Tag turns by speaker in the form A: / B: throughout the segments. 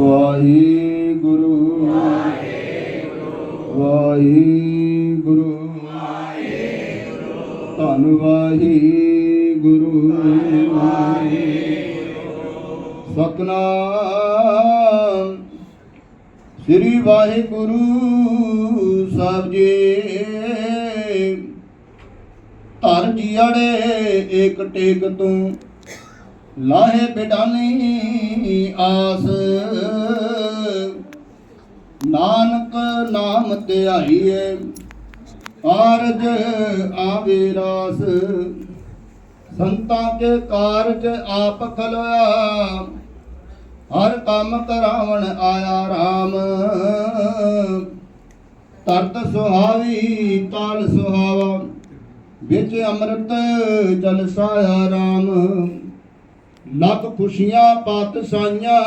A: ਵਾਹਿਗੁਰੂ ਵਾਹਿਗੁਰੂ ਧੰਨ ਵਾਹਿਗੁਰੂ। ਸਤਨਾਮ ਸ੍ਰੀ ਵਾਹਿਗੁਰੂ ਸਾਹਿਬ ਜੀ। ਧਰ ਜੀੜੇ ਏਕ ਟੇਕ ਤੂੰ ਲਾਹੇ ਬਿਡਾਨੀ ਆਸ। ਨਾਨਕ ਨਾਮ ਧਿਆਈਏ ਕਾਰਜ ਆਵੇ ਰਾਸ। ਸੰਤਾਂ ਕੇ ਕਾਰਜ ਆਪ ਖਲੋਇਆ, ਹਰ ਕੰਮ ਕਰਾਵਣ ਆਇਆ RAM ਤਰਤ ਸੁਹਾਵੀ, ਤਾਲ ਸੁਹਾਵਾ, ਵਿੱਚ ਅੰਮ੍ਰਿਤ ਜਲ ਸਾਇਆ RAM ਲੱਖ ਖੁਸ਼ੀਆਂ ਪਾਤਸ਼ਾਹੀਆਂ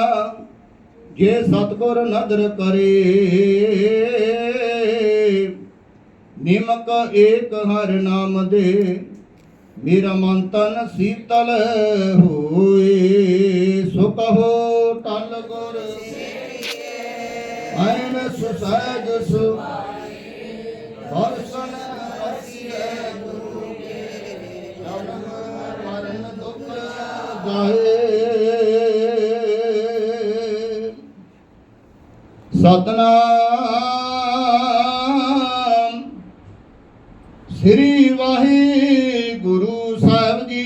A: ਜੇ ਸਤਗੁਰ ਨਦਰ ਕਰੇ। ਨਿਮਕ ਏਕ ਹਰ ਨਾਮ ਦੇ, ਮੇਰਾ ਮਨ ਤਨ ਸੀਤਲ ਹੋਏ। ਸੁਖ ਹੋ ਤਲ ਗੁਰ ਐਨ ਸੁਸਹਿਜ ਸੁ ਹਰਸਨ ਅਸੀਏ ਗੁਰੂ। ਗਾਏ ਸਤਨਾਮ ਸ੍ਰੀ ਵਾਹਿਗੁਰੂ ਸਾਹਿਬ ਜੀ।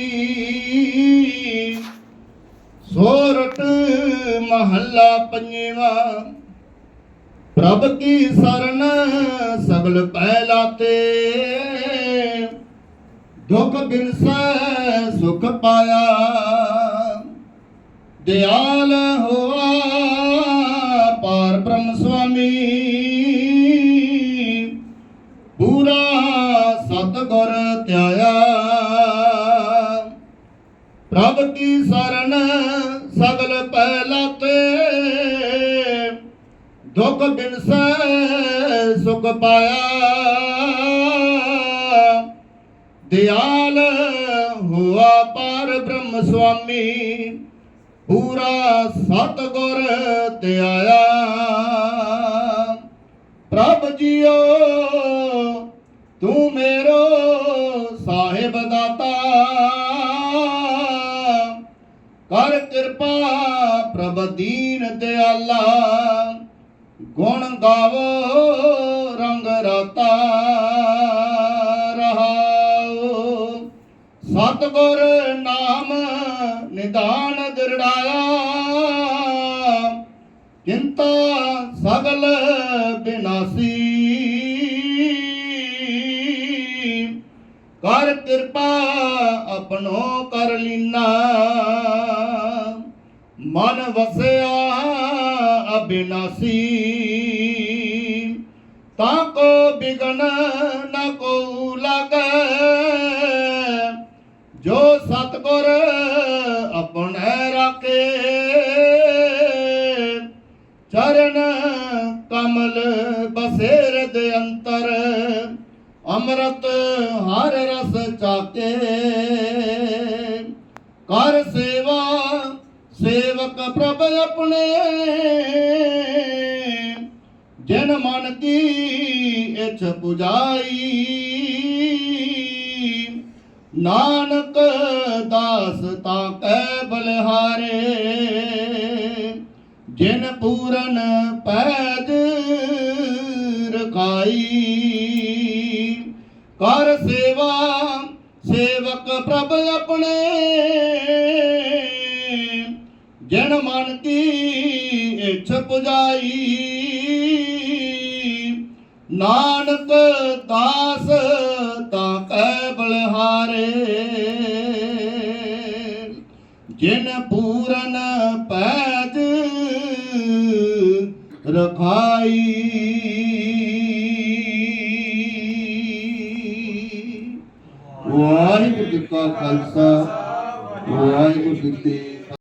A: ਸੋਰਠ ਮਹੱਲਾ ਪੰਜਵਾ। ਪ੍ਰਭ ਕੀ ਸਰਨ ਸਗਲ ਪੈ ਲਾਤੇ ਦੁਖ ਬਿਨਸੈ ਸੁਖ ਪਾਇਆ। ਦਿਆਲ ਹੋਆ, ਪਾਰ ਬ੍ਰਹਮ ਸੁਆਮੀ ਪੂਰਾ ਸਤਗੁਰ ਧਿਆਇਆ। ਪ੍ਰਭ ਕੀ ਸਰਣ ਸਗਲ ਪੈ ਲਾਤੇ ਦੁਖ ਬਿਨਸੈ ਸੁਖ ਪਾਇਆ। ਦਿਆਲ ਹੋਆ, ਪਾਰ ਬ੍ਰਹਮ ਸੁਆਮੀ ਪੂਰਾ ਸਤਗੁਰ ਆਇਆ। ਪ੍ਰਭ ਜੀਓ, ਤੂੰ ਮੇਰੋ ਸਾਹਿਬ ਦਾਤਾ। ਕਰ ਕਿਰਪਾ ਪ੍ਰਭ ਦੀਨ ਦਿਆਲਾ ਗੁਣ ਗਾਵੋ, ਰੰਗ ਰਤਾ। ਰਹਾਉ ਸਤਗੁਰ ਨਾਮ ਨਿਦਾਨ ਚਿੰਤਾ ਸਗਲ ਬਿਨਾਸੀ। ਕਰ ਕਿਰਪਾ ਆਪਣੋ ਕਰ ਲੀਨਾ। ਮਨ ਵਸਿਆ ਅਬਿਨਾਸੀ। ਤਾਂ ਕੋ ਬਿਗਨ ਨ ਕੋ ਲਾਗੈ। ਜੋ ਸਤਗੁਰ ਕਮਲ ਬਸੇਰ ਦੇ ਅੰਤਰ, ਅੰਮ੍ਰਿਤ ਹਰ ਰਸ ਚਾਕੇ। ਕਰ ਸੇਵਾ, ਸੇਵਕ ਪ੍ਰਭ ਆਪਣੇ। ਜਨ ਮਨ ਕੀ ਇਛ ਪੁਜਾਈ। ਨਾਨਕ ਦਾਸ ਤਾਂ ਕੈ ਬਲਿਹਾਰੇ। ਜਿਨ ਪੂ ਸੇਵਾ, ਸੇਵਕ ਪ੍ਰਭ ਆਪਣੇ। ਜਨ ਮਨ ਕੀ ਇਛ ਪੁਜਾਈ, ਨਾਨਕ ਦਾਸ ਤਾਂ ਕੈ ਬਲਿਹਾਰੇ। ਜਿਨ ਪੂਰਨ ਪੈਜ ਰਖਾਈ ਖਾਲਸਾ ਵਾਹਿਗੁਰੂ ਜੀ